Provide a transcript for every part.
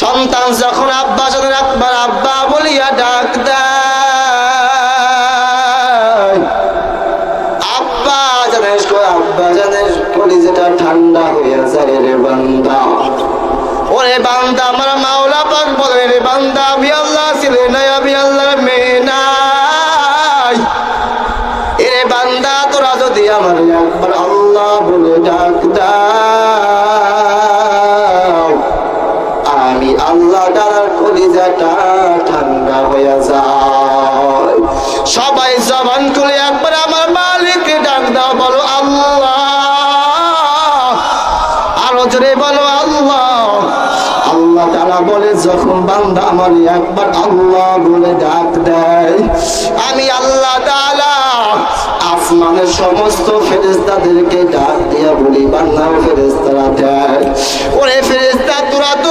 সন্তান যখন আব্বা জানের একবার আব্বা বলিয়া ডাক আব্বা জানিস আব্বা জানের কলিজাটা ঠান্ডা হইয়া যায় রে বান্দা। ওরে বান্দা, আমার মাওলা পাক বলে রে বান্দা, আমি আল্লাহ ছিলে নাই, আমি আল্লাহর মেয়ে নাই। এরে বান্দা, তোরা যদি আমার একবার আল্লাহ বলে ডাক সবাই জবান একবার আমার ডাক দাও, বলো আল্লাহ। আরও জোরে বলো আল্লাহ। আল্লাহ তারা বলে, যখন বান্দা আমার একবার আল্লাহ বলে ডাক দেয়। আমি আল্লাহ আসমানের সমস্ত ফেরেস্তাদেরকে ডাক দিয়া বলি ফেরেস্তারা দেয়। ওরে ফেরেস্তা তোরা তো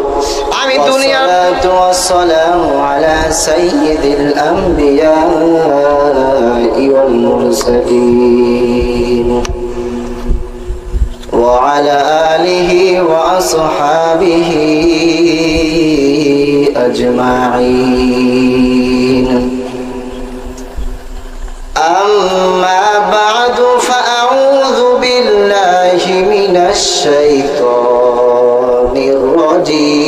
আমি দুনিয়া والصلاة والسلام على سيد الأنبياء والمرسلين وعلى آله وأصحابه أجمعين أما بعد فأعوذ بالله من الشيطان الرجيم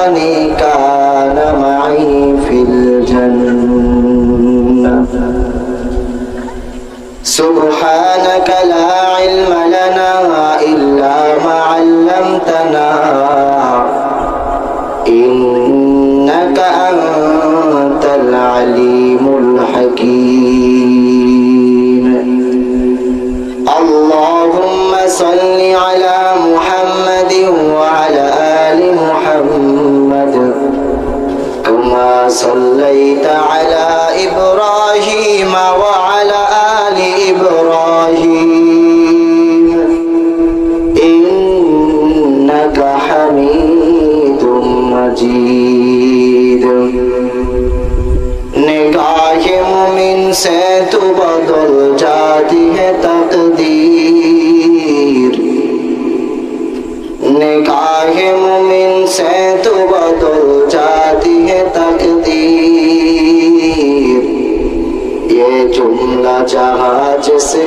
أحبني كان معي في الجنة. سبحانك لا علم لنا إلا ما علمتنا. إنك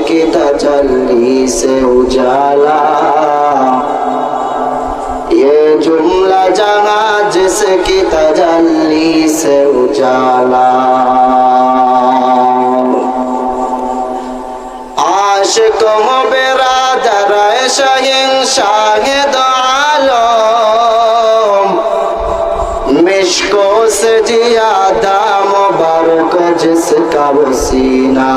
के तजल्ली से उजाला ये जुमला जहाँ जिसकी तजल्ली से उजाला आशिक हो बेरा जरा शहीन शाहिद आलम मिशको से जिया दाम मुबारक जिसका वसीना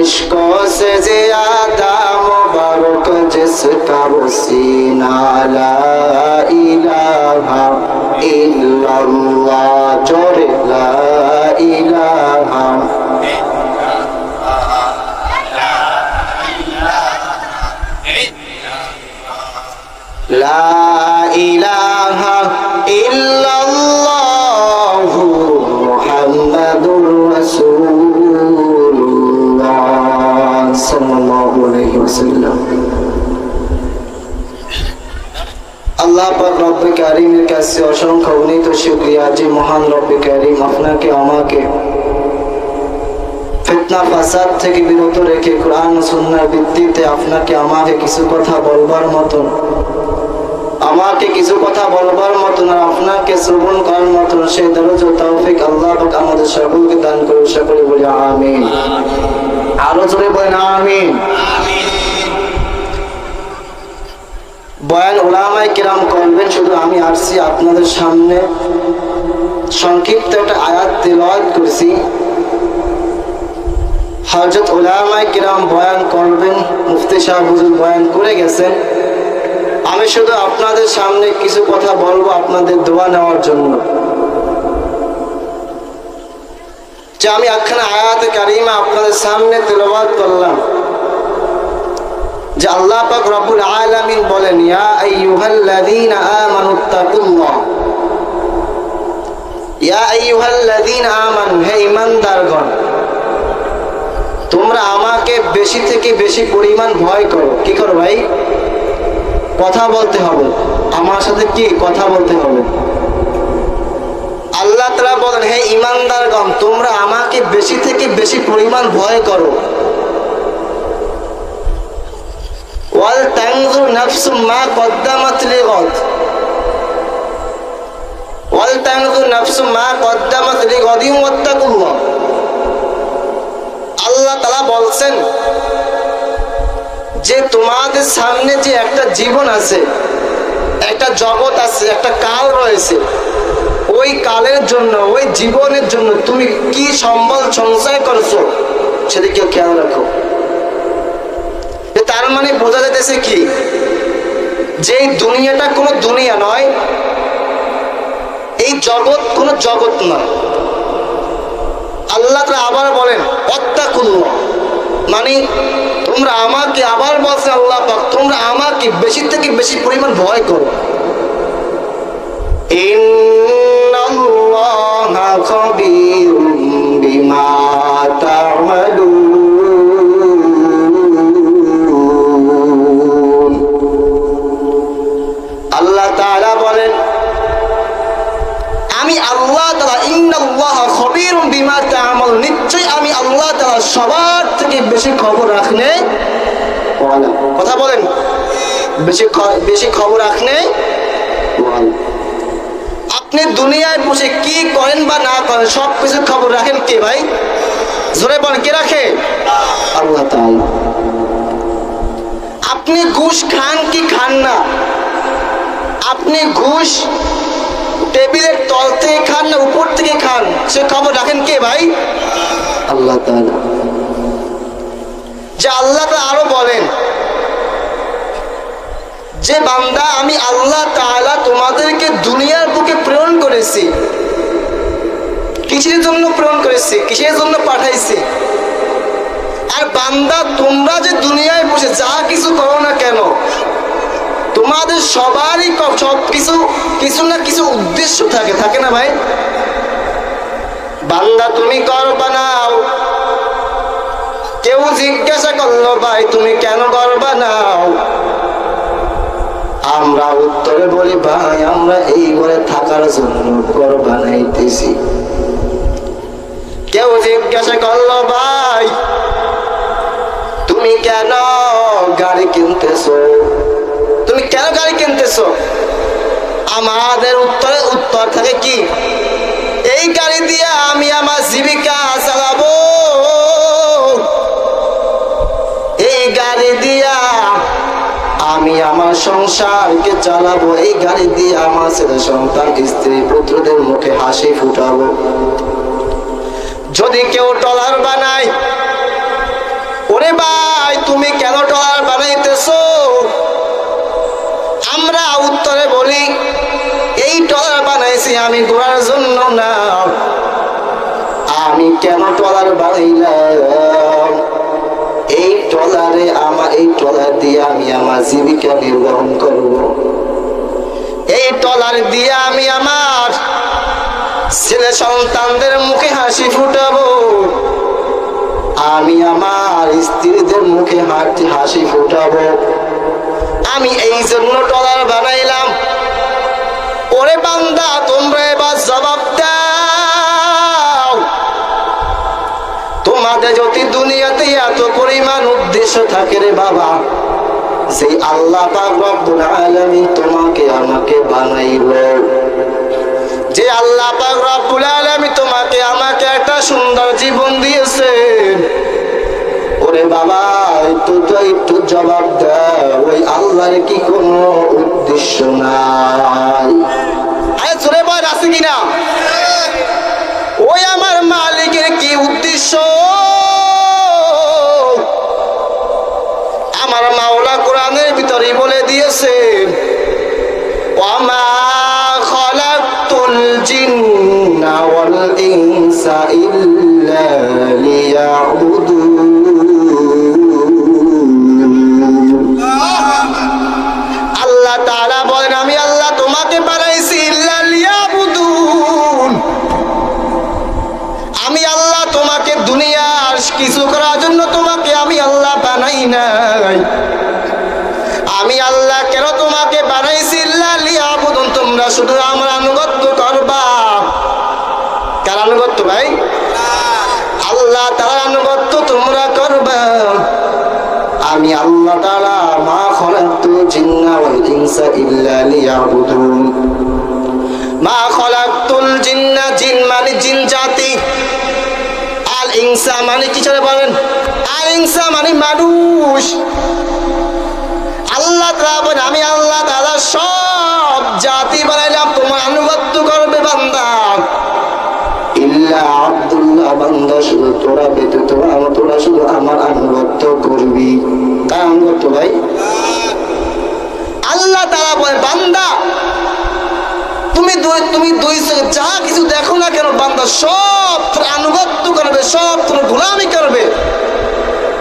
عشق سے زیادہ مبارک جس کا حسینہ لا الہ الا اللہ جور لا الہ لا إله إلا আল্লাহ পাক রব্বে কারিমের কাছে অসংখ্য উন্নীত শুক্রিয়া যে মহান রব্বে কারিম আপনাকে আমাকে ফিতনা ফাসাদ থেকে বিরত রেখে কোরআন ও সুন্নাহর ভিত্তিতে আপনাকে আমাকে কিছু কথা বলবার মতন আমাকে কিছু কথা বলবার মতন আর আপনাকে শ্রবণ করার মতন সেই দরজ ও তৌফিক আল্লাহ পাক আমাদের সকলকে দান করে সকলে বলি আমিন। আরও জোরে বলেন আমিন। বয়ান ওলামাই কিরাম করবেন, শুধু আমি আসছি আপনাদের সামনে। সংক্ষিপ্ত একটা আয়াত তেলাওয়াত করছি। হজরত ওলামাই কিরাম বয়ান করবেন, মুফতি সাহেব বয়ান করে গেছেন। আমি শুধু আপনাদের সামনে কিছু কথা বলব আপনাদের দোয়া নেওয়ার জন্য। যে আমি একখানা আয়াত কারিমা আপনাদের সামনে তেলাওয়াত করলাম। যে আল্লাহ পাক রব্বুল আলামিন বলেন, ইয়া আইয়ুহাল্লাযীনা আমানুত্তাকুল্লাহ ইয়া আইয়ুহাল্লাযীনা আমানু, হে ঈমানদারগণ, তোমরা আমাকে বেশি থেকে বেশি পরিমাণ ভয় করো। কি করো ভাই? কথা বলতে হবে। আমার সাথে কি কথা বলতে হবে? আল্লাহ তালা বলেন, হে ইমানদারগণ তোমরা আমাকে বেশি থেকে বেশি পরিমাণ ভয় করো। ওয়াল তানজুর নাফসু মা কদ্দামাত লিগাদ। ওয়াল তানজুর নাফসু মা কদ্দামাত ওয়াত্তাকুল্লাহ। আল্লাহ তালা বলছেন যে তোমাদের সামনে যে একটা জীবন আছে, একটা জগৎ আছে, একটা কাল রয়েছে, ওই কালের জন্য, ওই জীবনের জন্য তুমি কি সম্বল সঞ্চয় করছ, সেদিকে খেয়াল রাখো। মানে বোঝা যাইতেছে কি? যে দুনিয়াটা কোনো দুনিয়া নয়, এই জগৎ কোনো জগৎ নয়। আল্লাহ তাআলা আবার বলেন অত্যাকুল্লাহ মানে তোমরা আমাকে আবার বলছে আল্লাহ তোমরা আমাকে বেশি থেকে বেশি পরিমাণ ভয় করো। ইন্নাল্লাহা বেশি খবর রাখনে আপনি দুনিয়ায় বসে কি করেন বা না করেন সব কিছু খবর রাখেন কে ভাই? জোরে বলেন কে রাখে? আল্লাহ আপনি ঘুষ খান কি খান না? আপনি ঘুষ টেবিলের তল থেকে খান না উপর থেকে খান? সে খবর রাখেন কে ভাই? আল্লাহ তাআলা। যে আল্লাহ আরও বলেন। যে বান্দা, আমি আল্লাহ তাআলা তোমাদেরকে দুনিয়ার বুকে প্রেরণ করেছি। কিসের জন্য প্রেরণ করেছি? কিসের জন্য পাঠাইছি? আর বান্দা, তোমরা যে দুনিয়ায় বসে যা কিছু করো না কেন, তোমাদের সবারই সব কিছু কিছু না কিছু উদ্দেশ্য থাকে থাকে না ভাই? বান্দা, তুমি কর বানাও কেউ জিজ্ঞাসা করল, ভাই, তুমি কেন কর বানাও আমরা উত্তরে বলি, ভাই, আমরা এই ঘরে থাকার জন্য ঘর বানাইতেছি। কেউ জিজ্ঞাসা করল, ভাই, তুমি কেন গাড়ি কিনতেছো? তুমি কেন গাড়ি কিনতেছো? আমাদের উত্তরে উত্তর থাকে কি, এই গাড়ি দিয়ে আমি আমার জীবিকা চালাবো। এই গাড়ি দিয়া আমি আমার সংসারকে চালাবো, এই গাড়ি দিয়ে আমার ছেলে সন্তান স্ত্রী পুত্রদের মুখে হাসি ফুটাবো। যদি কেউ টলার বানায়, ওরে ভাই, তুমি কেন টলার বানাইতেছো? আমরা উত্তরে বলি, এই টলার বানাইছি আমি ঘোরার জন্য না। আমি কেন টলার বানাইলাম? এই ট্রলারে আমার এই ট্রলার দিয়ে আমি আমার জীবিকা নির্বাহন করব। এই ট্রলার দিয়ে আমি আমার ছেলে সন্তানদের মুখে হাসি ফুটাবো। আমি আমার স্ত্রীদের মুখে হাসি হাসি ফুটাবো। আমি এই জন্য ট্রলার বানাইলাম। ওরে বান্দা, তোমরা এবার জবাব এত পরিমাণ উদ্দেশ্য থাকে রে বাবা। যে আল্লাহ আলামিন তোমাকে আমাকে বানাইলো। যে আল্লাহ রব্বুল আলামিন তোমাকে আমাকে একটা সুন্দর জীবন দিয়েছেন ওরে বাবা, একটু তো একটু জবাব দাও, ওই আল্লাহর কি কোনো উদ্দেশ্য নাই? আরে বল, আছে কিনা? ওই আমার মালিকের কি উদ্দেশ্য? বলে দিয়েছেন ওয়ামা খালাকতুল জিন্না ওয়াল ইনসা ইল্লা লিয়াবুদুন আল্লাহ বলেন, আমি আল্লাহ তোমাকে বানাইছি আমি তোমাকে দুনিয়ার কিছু করার জন্য তোমাকে আমি আল্লাহ বানাই নাই। আমি আল্লাহ কেন তোমাকে বানাইছি? লিয়াবুদুন, তোমরা শুধু আমার আনুগত্য করবা। কার আনুগত্য ভাই? আল্লাহ তার আনুগত্য তোমরা করবা। আমি আল্লাহ তারা মা খলাকতু জিন্না ওয়াল ইনসা ইল্লা লিয়াবুদুন। মা খলাকতুল জিন্না, জিন মানে জিন জাতি। আল ইনসা মানে কি চলে বলেন? আল ইনসা মানে মানুষ। আল্লাহ বলেন আমি আল্লাহ তাআলা সব জাতি বানাইলাম তোমার আনুগত্য করবে বান্দা। ইল্লা আব্দুল্লাহ বান্দা শুধু তোরা ব্যতীত তোরা শুধু আমার আনুগত্য করবি। আনুগত্য ভাই? আল্লাহ বলে বান্দা তুমি তুমি দুই যা কিছু দেখো না কেন বান্দা সব তোর আনুগত্য করবে সব তোর গোলামি করবে।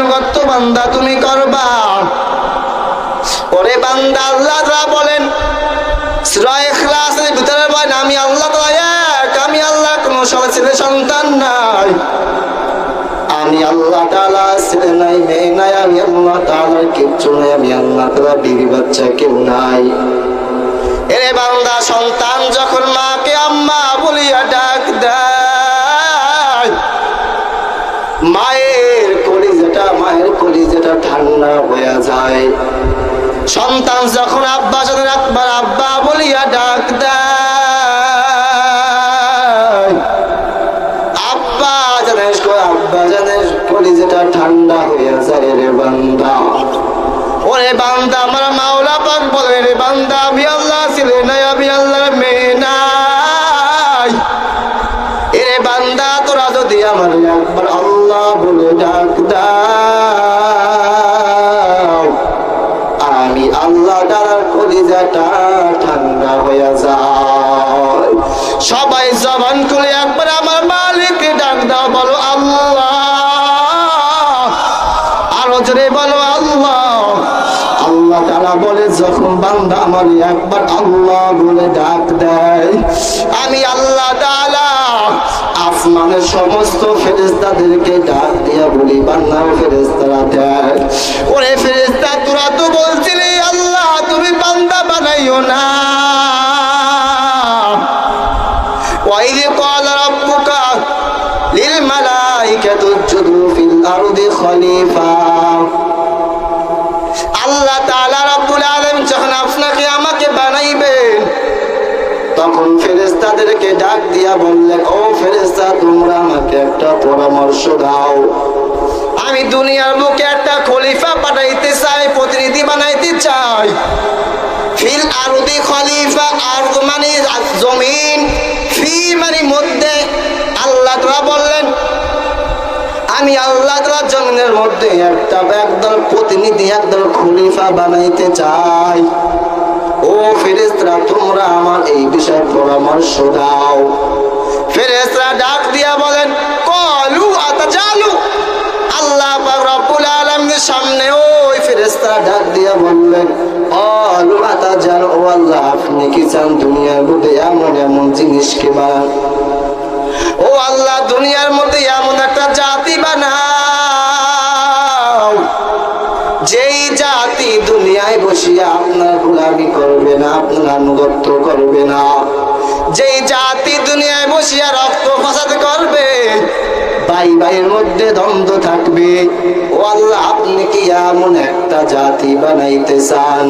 আনুগত্য বান্দা তুমি করবা। ওরে বান্দা, আল্লাহ তাআলা বলেন ভিতরে বলেন আমি আল্লাহ এক, আমি আল্লাহ সন্তান নাই। আমি আল্লাহ বাচ্চা কেউ নাই। বান্দা, সন্তান যখন মাকে আম্মা হয়ে যায়। সন্তান যখন আব্বা যখন আব্বা বলিয়া ডাক আব্বা জানিস আব্বা জানিস কলিজাটা ঠান্ডা হয়ে যায় রে বান্দা। ওরে বান্দা, আমার মাওলা পাক বলে, রে বান্দা, আমি আল্লাহ ছিলে নাই মেয়ে নাই। এরে বান্দা, তোরা যদি আমার একবার আল্লাহ বলে ডাক দাও বলো আল্লাহ আল্লাহ তারা বলে যখন বান্দা আমার একবার আল্লাহ বলে ডাক দেয় আমি আল্লাহ তাআলা আসমানের সমস্ত ফেরেশতাদেরকে ডাক দিয়া বলি বান্দা ফেরেশতারা দেয় ওরে ফেরেশতা তোরা তো বলছিলি আল্লাহ তুমি বান্দা বানাইও না وإذ قال ربك للملائكة اسجدوا في الأرض خليفة ডাক দিয়া বললেন ও ফেরেস্তা তোমরা আমাকে একটা পরামর্শ দাও। আমি দুনিয়ার বুকে একটা খলিফা পাঠাইতে চাই, প্রতিনিধি বানাইতে চাই। ফিল আরদি খলিফা আর মানে জমিন, ফি মানে মধ্যে আল্লাহ তাআলা বললেন, আমি আল্লাহ তাআলা জমিনের মধ্যে একটা একদল প্রতিনিধি, একদল খলিফা বানাইতে চাই। ও ফেরেশতারা, তোমরা আমার এই বিষয়ে পরামর্শ দাও। ফেরেশতারা ডাক দিয়া বলেন, কলু আতাজালু? আল্লাহ পাক রব্বুল আলামিনের সামনে ওই ফেরেশতারা ডাক দিয়া বললেন, কলু আতাজালু? ও আল্লাহ, আপনি কি চান দুনিয়ার মধ্যে এমন এমন জিনিসকে বানান ও আল্লাহ, দুনিয়ার মধ্যে এমন একটা জাতি বানাও বসিয়া আপনার গোলামি করবে না আপনার আনুগত্য করবে না যেই জাতি দুনিয়ায় বসিয়া রক্ত ফসাদ করবে ভাই ভাইয়ের মধ্যে দ্বন্দ্ব থাকবে ও আল্লাহ আপনি কি এমন একটা জাতি বানাইতে চান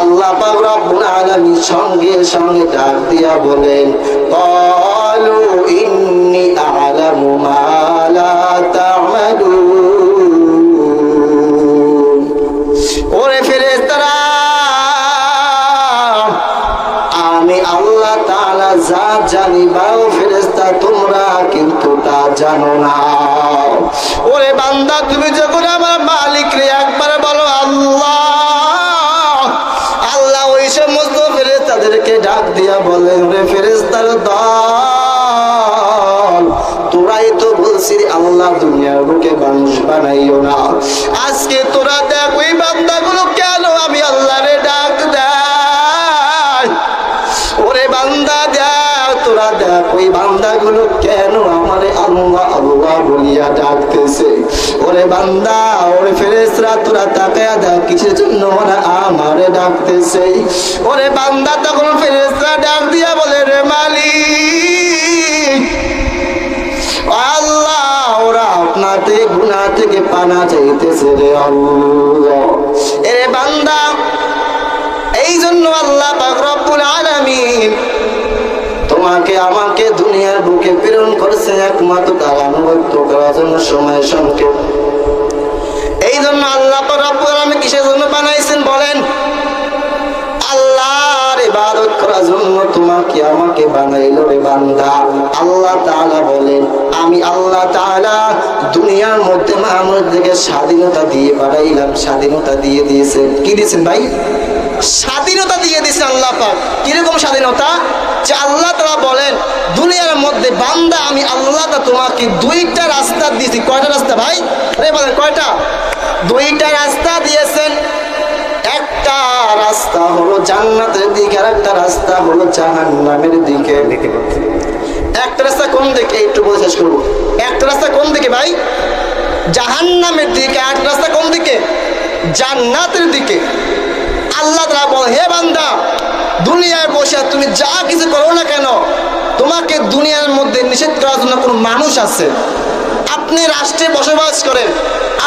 আল্লাহ পাক রব্বুল আলামিন সঙ্গে সঙ্গে ডাক দিয়া বলেন قالوا إني أعلم ما لا تعملون বান্দা, তুমি যখন আমার মালিক রে একবার বলো আল্লাহ আল্লাহ ওই সমস্ত ফেরেশতাদেরকে ডাক দিয়া বলে রে ফেরেশতার দল, তোরাই তো বলছি আল্লাহ দুনিয়ার বুকে বানাইও না। আজকে তোরা তোরা দেখ ওই বান্দাগুলো কেন আমারে আল্লাহ আল্লাহ বলিয়া ডাকতেছে? ওরে বান্দা, ওরে ফেরেশরা তোরা তাকায়া দেখ, কিসের জন্য ওরা আমারে ডাকতেছে? ওরে বান্দা, তখন ফেরেশরা ডাক দিয়া বলে, রে মালিক, আল্লাহ, ওরা আপনাতে গুনাহ থেকে পানা চাইতেছে রে আল্লাহ। এরে বান্দা এই জন্য আল্লাহ পাক রব্বুল আলামিন তোমাকে আমাকে দুনিয়ার বুকে প্রেরণ করেছে একমাত্র তার আনুগত্য করার জন্য সময় সংকেত এই জন্য আল্লাহ আলামিন কিসের জন্য বানাইছেন বলেন? করার জন্য তোমাকে আমাকে রে বলেন, আমি আল্লাহ দুনিয়ার মধ্যে স্বাধীনতা দিয়ে স্বাধীনতা দিয়ে দিয়েছেন। কি দিয়েছেন ভাই? স্বাধীনতা দিয়ে দিয়েছেন আল্লাহ কীরকম স্বাধীনতা? যে আল্লাহ তাআলা বলেন, দুনিয়ার মধ্যে বান্দা, আমি আল্লাহ তা তোমাকে দুইটা রাস্তা দিয়েছি কয়টা রাস্তা ভাই? আরে বলেন, কয়টা? দুইটা রাস্তা দিয়েছেন। একটা রাস্তা হলো জান্নাতের দিকে, আর একটা রাস্তা জাহান্নামের দিকে। একটা রাস্তা কোন দিকে? একটু বলে শেষ করব। একটা রাস্তা কোন দিকে ভাই? জাহান্নামের দিকে। আর একটা রাস্তা কোন দিকে? জান্নাতের দিকে। আল্লাহ তারা বল হে বান্দা দুনিয়ায় বসে তুমি যা কিছু করো না কেন, তোমাকে দুনিয়ার মধ্যে নিষেধ করার জন্য কোনো মানুষ আছে? আপনি রাষ্ট্রে বসবাস করেন,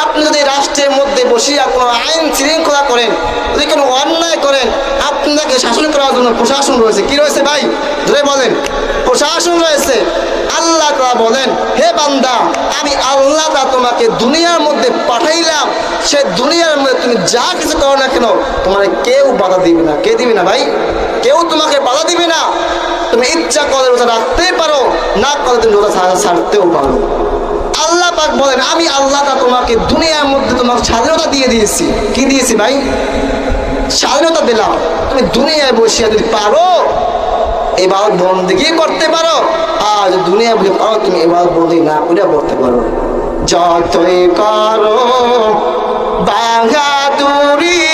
আপনি যদি রাষ্ট্রের মধ্যে বসিয়া কোনো আইন শৃঙ্খলা করেন, যদি কোনো অন্যায় করেন, আপনাকে শাসন করার জন্য প্রশাসন রয়েছে। কি রয়েছে ভাই? ধরে বলেন, প্রশাসন রয়েছে। আল্লাহ তারা বলেন, হে বান্দা, আমি আল্লাহ তা তোমাকে দুনিয়ার মধ্যে পাঠাইলাম। সে দুনিয়ার মধ্যে তুমি যা কিছু করো না কেন, তোমার কেউ বাধা দিবে না। কে দিবে না ভাই? কেউ তোমাকে বাধা দিবে না। তুমি ইচ্ছা করে রোজা রাখতেই পারো, না করে তুমি রোজা ছাড়তেও পারো আল্লাহ পাক বলেন, আমি আল্লাহ তা তোমাকে দুনিয়ার মধ্যে তোমাকে স্বাধীনতা দিয়ে দিয়েছি। কি দিয়েছি ভাই? স্বাধীনতা দিলাম। তুমি দুনিয়ায় বসিয়া যদি পারো এবার বন্দিগি করতে পারো। আর দুনিয়া বলে পারো, তুমি এবার বন্দি না করে করতে পারো। যতই করো বাঘাদুরি এই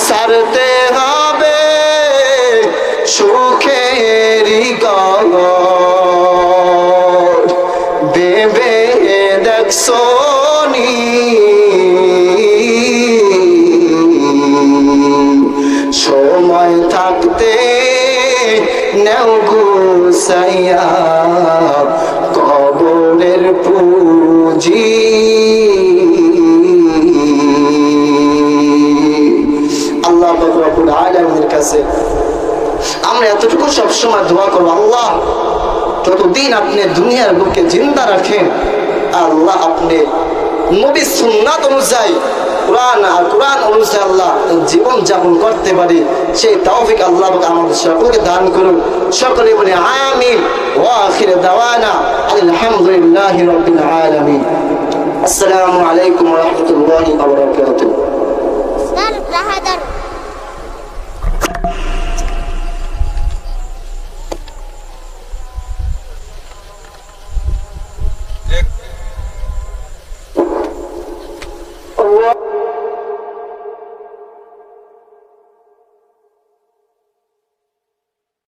সারতে হবে গগর দেবে দেখছ সময় থাকতে নেও কবরের আমরা এতটুকু সবসময় দোয়া করব আল্লাহ যতদিন আপনি দুনিয়ার বুকে জিন্দা রাখেন আল্লাহ আপনি নবী সুন্নাত অনুযায়ী কোরআন আর কোরআন অনুযায়ী আল্লাহ জীবন যাপন করতে পারি। সেই তৌফিক আল্লাহ আমাদের সকলকে দান করুন সকলে বলে আমিন। ওয়া আখির দাওয়ানা আলহামদুলিল্লাহি রাব্বিল আলামিন। আসসালামু আলাইকুম রাহমাতুল্লাহি ওয়া বারাকাতুহু। Dar, Rahadar.